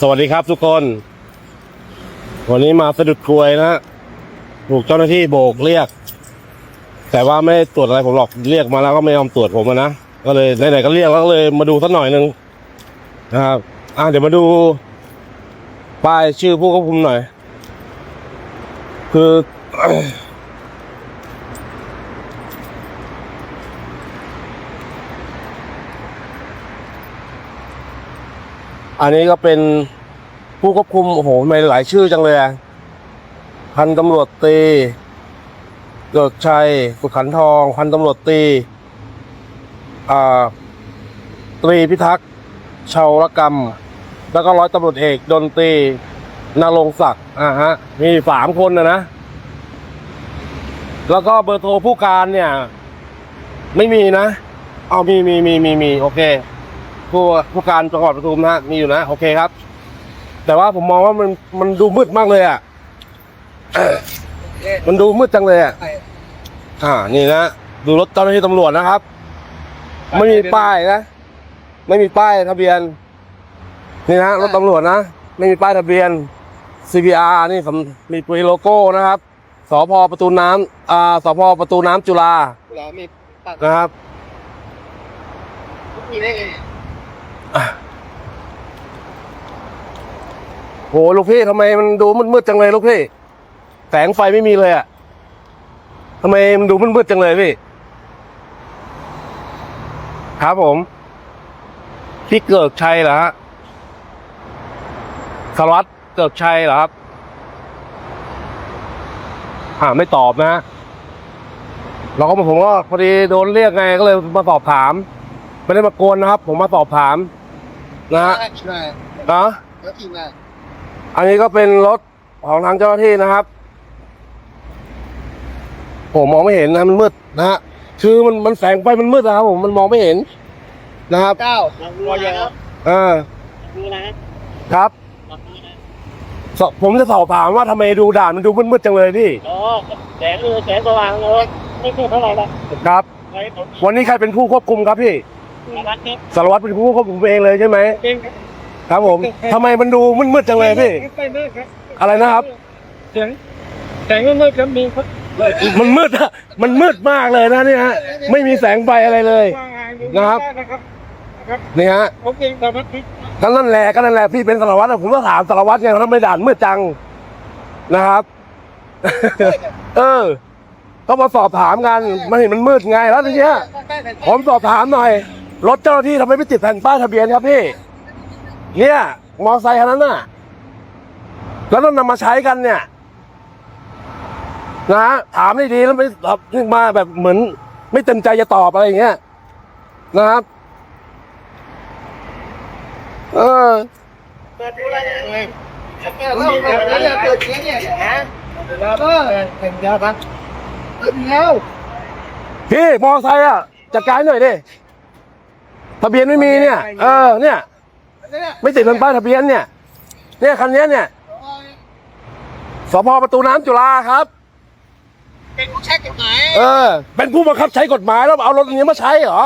สวัสดีครับทุกคน วันนี้มาสะดุดกลวยนะถูกเจ้าหน้าที่โบกเรียก แต่ว่าไม่ตรวจอะไรผมหรอกเรียกมาแล้วก็ไม่ยอมตรวจผมนะก็เลยไหนๆก็เรียกแล้วก็เลยมาดูสักหน่อยหนึ่งนะครับอะเดี๋ยวมาดูป้ายชื่อผู้ควบคุมหน่อย คือ อันนี้ก็เป็นผู้ควบคุมโอ้โหไม่หลายชื่อจังเลยอะพันตำรวจตีเกิดชัยสุขขันทอง พันตำรวจตีตรีพิทักษ์ชาวรกรรม แล้วก็ร้อยตำรวจเอกดนตรีนารงศักดิ์อ่าฮะ มีสามคนนะนะ แล้วก็เบอร์โทรผู้การเนี่ย ไม่มีนะ เอามีมีมีมีมีโอเค ผู้ผู้การจังหวัดปทุมนะฮะมีอยู่นะโอเคครับ แต่ว่าผมมองว่ามันมันดูมืดมากเลยอะ มันดูมืดจังเลยอะ อ่า นี่นะ ดูรถเจ้าหน้าที่ตำรวจนะครับ ไม่มีป้ายนะ ไม่มีป้ายทะเบียน นี่นะรถตำรวจนะ ไม่มีป้ายทะเบียน CBR นี่สำมีปีโลโก้นะครับ สพประตูน้ำอ่า สพประตูน้ำจุฬาเหรอมีปักนะครับ มีได้ไง โหลูกพี่ทำไมมันดูมืดๆจังเลยลูกพี่ แสงไฟไม่มีเลยอะทำไมมันดูมืดๆจังเลยพี่ ครับผม พี่เกิดชัยเหรอฮะสารวัตรเกิดชัยเหรอครับอ่าไม่ตอบนะเราก็ผมก็พอดีโดนเรียกไงก็เลยมาสอบถาม ไม่ได้มากวนนะครับ ผมมาสอบถามนะฮะใช่นะแล้วทีมงานอันนี้ก็เป็นรถของทางเจ้าหน้าที่นะครับ ผมมองไม่เห็นนะมันมืดนะฮะคือมันมันแสงไฟมันมืดนะครับผมมันมองไม่เห็นนะครับเก้าวัวยครับเออดูนะครับสผมจะสอบถามว่าทำไมดูด่านมันดูมืดๆจังเลยพี่อ๋อแสงเออแสงสว่างเลยไม่เท่าเท่าไหร่ละครับไว้ผมวันนี้ใครเป็นผู้ควบคุมครับพี่ รัดครับสารวัตรเป็นผู้ควบคุมเองเลยใช่ไหมเก่งครับผมทำไมมันดูมืดๆจังเลยพี่ไปเรื่อยครับอะไรนะครับแสงแสงเมื่อครับมีครับมันมืดอะมันมืดมากเลยนะเนี่ยฮะไม่มีแสงไฟอะไรเลยนะครับนะครับครับนี่ฮะผมเองแต่พัดพิษก็นั่นแหละก็นั่นแหละพี่เป็นสารวัตรอะผมก็ถามสารวัตรไงทำไมด่านมืดจังนะครับ เออก็มาสอบถามกัน มันเห็นมันมืดไงแล้วทีเนี้ยผมสอบถามหน่อย รถเจ้าหน้าที่ทำไมไม่ติดแผ่นป้ายทะเบียนครับพี่ เนี่ย มอไซค์คันนั้นน่ะ แล้วต้องนำมาใช้กันเนี่ย นะถามได้ดีแล้วไม่ตอบมาแบบเหมือน ไม่เต็มใจจะตอบอะไรอย่างเงี้ยนะครับ เออเปิดดูอะไรเนี่ยเปิดแล้วเปิดแล้วเนี่ยเปิดเสียงเนี่ยฮะเออเป็นยาปะเปิดแล้วพี่มอไซค์อะจัดการหน่อยดิ ทะเบียนไม่มีเนี่ย เออเนี่ยเนี่ย ไม่ติดแผ่นป้ายทะเบียนเนี่ย เนี่ยคันเนี้ยเนี่ยสพประตูน้ำจุฬาครับ เป็นผู้เช็คกฎหมายเออ เป็นผู้บังคับใช้กฎหมายแล้วเอารถอย่างนี้มาใช้เหรอ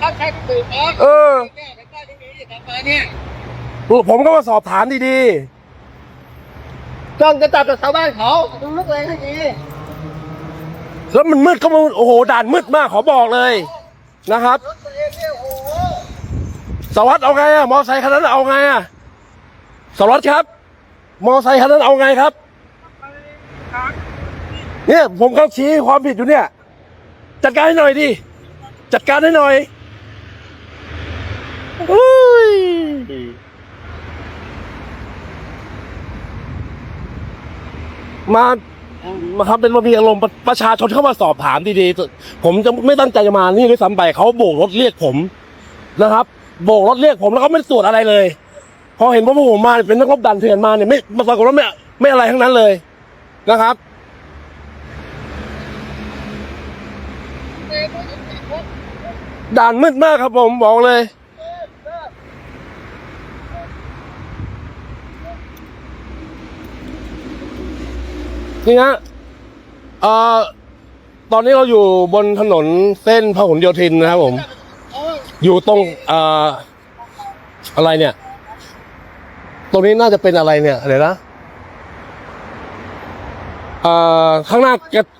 ถ้าใช้ก็ตื่นออกเออแก้ไขได้ที่นี่ทำมาเนี่ยผมก็มาสอบถามดีจ้องจะจับแต่ชาวบ้านเขาดูลูกเองให้ดีๆ แล้วมันมืดก็มันโอ้โหด่านมืดมากขอบอกเลยนะครับรถตัวเองเนี่ยโอ้โหสารวัสดเอาไงอะมอไซค์คันนั้นเอาไงอะสารวัสดครับ มอไซค์คันนั้นเอาไงครับ เนี่ยผมกำลังชี้ความผิดอยู่เนี่ย จัดการให้หน่อยดิจัดการให้หน่อยอุ้ยมา มาครับเป็นมามีอารมณ์ประประชาชนเข้ามาสอบถามดีๆ ผมจะไม่ตั้งใจจะมานี่ด้วยซ้ำไปเขาโบกรถเรียกผมนะครับ โบกรถเรียกผมแล้วเขาไม่ได้ตรวจอะไรเลย พอเห็นว่าพวกผมมาเป็นนักรบดันเถื่อนมาเนี่ยไม่มาปรากฏว่าไม่ไม่อะไรทั้งนั้นเลยนะครับด่านมืดมากครับผมบอกเลย นี่ฮะเอ่อตอนนี้เราอยู่บนถนนเส้นพหลโยธินนะครับผม อยู่ตรงเอ่ออะไรเนี่ย ตรงนี้น่าจะเป็นอะไรเนี่ยเดี๋ยวนะเอ่อข้างหน้า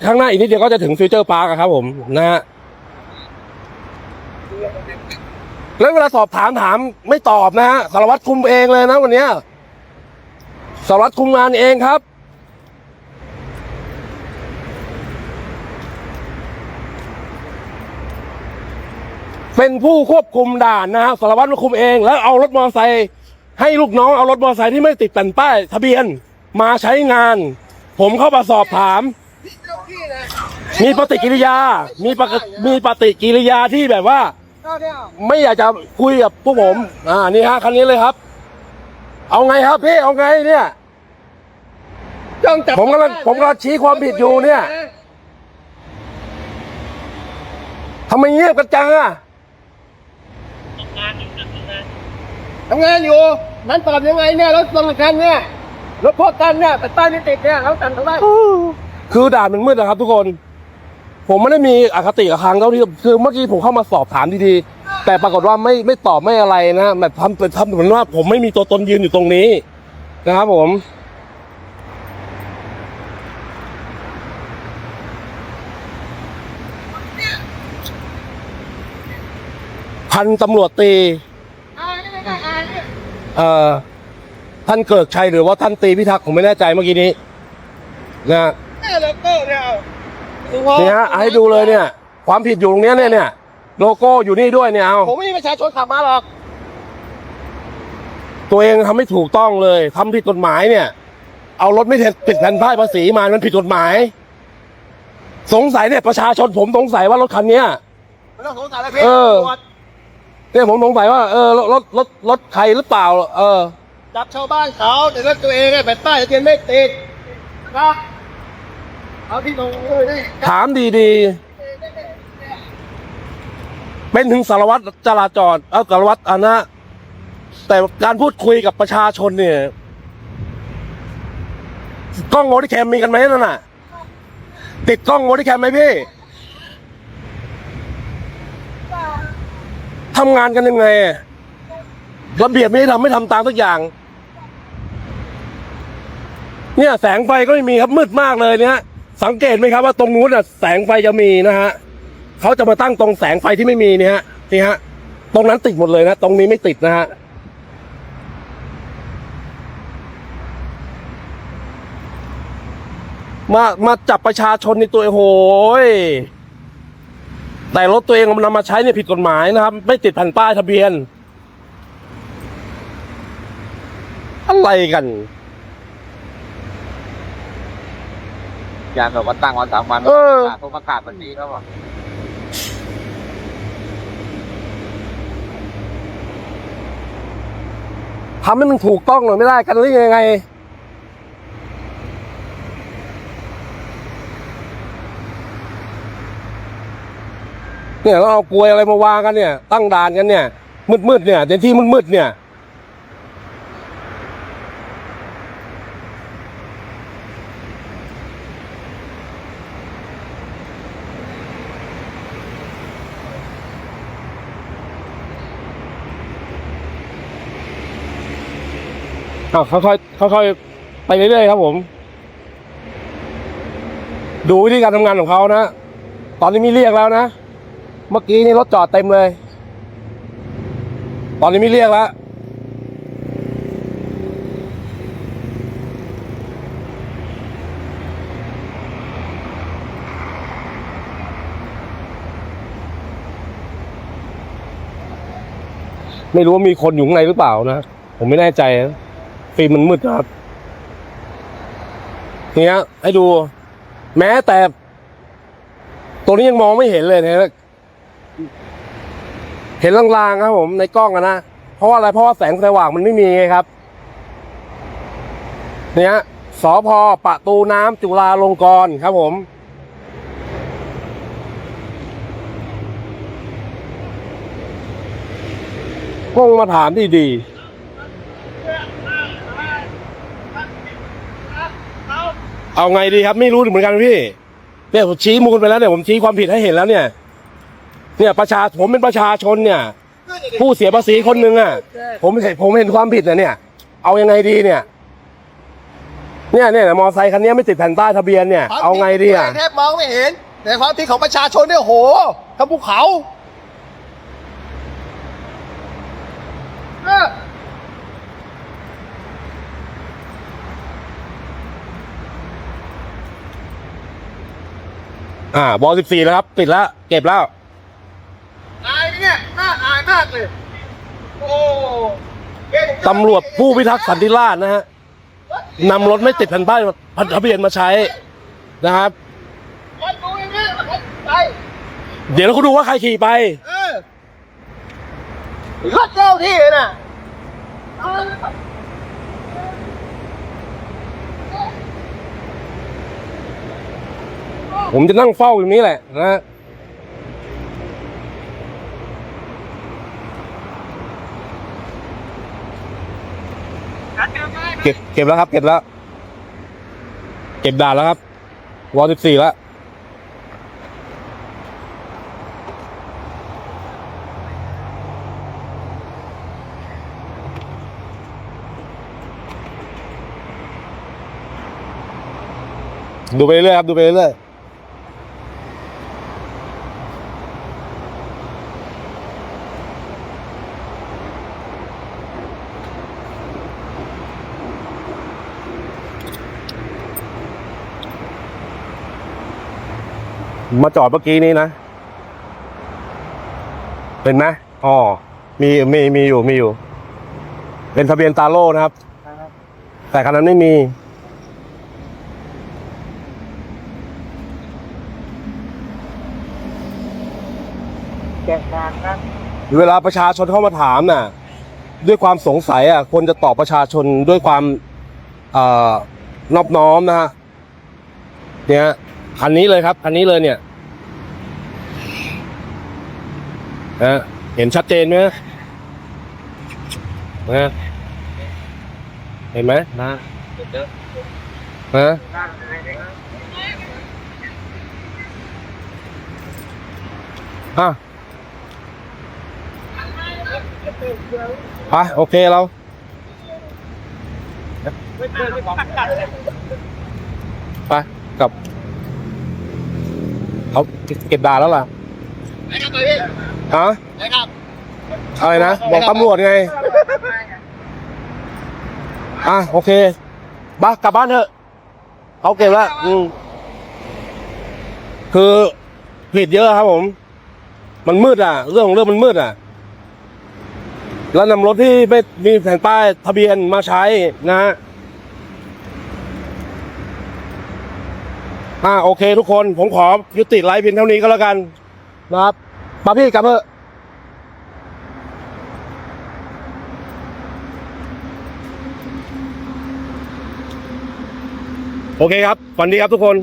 ข้างหน้าอีกนิดเดียวก็จะถึงฟิวเจอร์พาร์คครับผมนะฮะแล้วเวลาสอบถามถามไม่ตอบนะฮะสารวัตรคุมเองเลยนะวันนี้สารวัตรคุมงานเองครับ เป็นผู้ควบคุมด่านนะฮะสารวัตรมาคุมเอง แล้วเอารถมอเตอร์ไซค์ให้ลูกน้องเอารถมอเตอร์ไซค์ที่ไม่ติดแผ่นป้ายทะเบียนมาใช้งาน ผมเข้ามาสอบถาม มีปฏิกิริยา มีปฏิมีปฏิกิริยาที่แบบว่า ไม่อยากจะคุยกับพวกผม อ่า นี่ฮะคันนี้เลยครับ เอาไงครับพี่ เอาไงเนี่ยจ้องจับผมกำลังผมกำลังชี้ความผิดอยู่เนี่ยทำไมเงียบกันจังอะ ทำงานอยู่นั้นตอบยังไงเนี่ยรถตรงกันเนี่ยรถพวกกันเนี่ยแต่ใต้นี่ติดเนี่ยเขาตันเทำไมคือด่านมันมืดนะครับ ทุกคน ผมไม่ได้มีอคติกับทางเจ้าที่คือเมื่อกี้ผมเข้ามาสอบถามดีๆ แต่ปรากฏว่าไม่ไม่ตอบไม่อะไรนะแบบทำเป็นทำเหมือนว่า ผมไม่มีตัวตนยืนอยู่ตรงนี้ นะครับผมพันตำรวจตี ท่านเกิดชัยหรือว่าท่านตีพิทักษ์ผมไม่แน่ใจเมื่อกี้นี้นะฮะเนี่ยแล้วก็เนี่ยนี่ฮะเอาให้ดูเลยเนี่ย ความผิดอยู่ตรงเนี้ยเนี่ยเนี่ยโลโก้อยู่นี่ด้วยเนี่ยเอาผมไม่มีประชาชนขับมาหรอก ตัวเองทำไม่ถูกต้องเลยทำผิดกฎหมายเนี่ย เอารถไม่ติดแผ่นป้ายภาษีมามันผิดกฎหมาย สงสัยเนี่ยประชาชนผมสงสัยว่ารถคันเนี้ยไม่ต้องสงสัยอะไรพี่เออตรวจ เนี่ยผมสงสัยว่าเออรถรถรถรถใครหรือเปล่า เออจับชาวบ้านเขาแต่รถตัวเองไอ้แผ่นป้ายทะเบียนไม่ติดนะเอาที่ตรงเลยนี่ถามดีๆ เป็นถึงสารวัตรจราจรเอาสารวัตรอานะแต่การพูดคุยกับประชาชนเนี่ยกล้องโมดิแคมมีกันไหมนั่นน่ะ ติดกล้องโมดิแคมไหมพี่ ทำงานกันยังไงระเบียบไม่ได้ทำไม่ทำตามทุกอย่าง เนี่ย แสงไฟก็ไม่มีครับมืดมากเลยเนี่ยสังเกตไหมครับว่าตรงนู้นน่ะแสงไฟจะมีนะฮะเขาจะมาตั้งตรงแสงไฟที่ไม่มีเนี่ยนี่ฮะ ตรงนั้นติดหมดเลยนะ ตรงนี้ไม่ติดนะฮะมามาจับประชาชนในตัวเองโหย แต่รถตัวเองมันนำมาใช้เนี่ยผิดกฎหมายนะครับ ไม่ติดแผ่นป้ายทะเบียน อะไรกัน อย่างแบบว่าตั้งวันสามวันเออประกาศประกาศมันดีแล้วอะทำให้มันถูกต้องหน่อยไม่ได้กันหรือยังไง เนี่ยเราเอากลวยอะไรมาวางกันเนี่ย ตั้งด่านกันเนี่ย มืดๆเนี่ยในที่มืดๆเนี่ยอะค่อยค่อยๆไปเรื่อยๆครับผม ดูวิธีการทำงานของเขานะ ตอนนี้มีเรียกแล้วนะ เมื่อกี้นี่รถจอดเต็มเลย ตอนนี้ไม่เรียกแล้วไม่รู้ว่ามีคนอยู่ข้างในหรือเปล่านะ ผมไม่แน่ใจ ฟิล์มมันมืดนะครับเนี่ยให้ดู แม้แต่ ตัวนี้ยังมองไม่เห็นเลยนะ เห็นลางๆครับผมในกล้องนะเพราะว่าอะไรเพราะว่าแสงสว่างมันไม่มีไงครับ เนี่ยสอพอประตูน้ำจุฬาลงกรณ์ครับผมกงมาถามดีๆเอาไงดีครับ ไม่รู้เหมือนกันพี่เนี่ยผมชี้มูลไปแล้วเนี่ยผมชี้ความผิดให้เห็นแล้วเนี่ย เนี่ยประชาผมเป็นประชาชนเนี่ย ผู้เสียภาษีคนหนึ่งอะ ผมเห็นผมเห็นความผิดนะเนี่ย เอายังไงดีเนี่ย เนี่ยเนี่ยมอไซค์คันนี้ไม่ติดแผ่นป้ายทะเบียนเนี่ย เอาไงดีอะแทบมองไม่เห็นแต่ความที่ของประชาชนเนี่ยโหทั้งภูเขาเอออ่าบอสิบสี่แล้วครับปิดแล้ว เก็บแล้ว อายเนี่ยน่าอายมา กเลย โอ้เก่งจังตำรวจผู้พิทักษ์สันติราษฎร์นะฮะนำรถไม่ติดแผ่นป้ายทะเบียนมาใช้นะครับวัดดูอย่างนี้วัดไปเดี๋ยวเราก็ดูว่าใครขี่ไปเออรถเจ้าที่เลยน่ะเออผมจะนั่งเฝ้าอยู่นี้แหละนะฮะเก็บเก็บแล้วครับ เก็บแล้ว เก็บด่านแล้วครับ วอลสิบสี่แล้วดูไปเรื่อยครับ ดูไปเรื่อย มาจอดเมื่อกี้นี้นะเป็นไหมอ๋อมีมีมีอยู่มีอยู่ เป็นทะเบียนตาโล่นะครับ แต่คันนั้นไม่มีแก่งานนะเวลาประชาชนเข้ามาถามน่ะ ด้วยความสงสัยอะควรจะตอบประชาชนด้วยความเอ่อนอบน้อมนะฮะเนี่ยคันนี้เลยครับคันนี้เลยเนี่ย นะเห็นชัดเจนไหมนะเห็นไหมนะเยอะนะอะไปโอเคเราไปกลับเขาเก็บด่านแล้วล่ะไหนครับตัวพี่ ฮะไหนครับอะไรนะ บอกตำรวจไง อะโอเคบ้ากลับบ้านเถอะเขาเก็บแล้วอืมคือผิดเยอะครับผม มันมืดอะ เรื่องของเรื่องมันมืดอะ แล้วนำรถที่ไม่มีแผ่นป้ายทะเบียนมาใช้นะฮะอ่าโอเคทุกคนผมขอยุติไลฟ์เพียงเท่านี้ก็แล้วกันนะครับ มาพี่กลับเถอะโอเคครับ วันดีครับทุกคน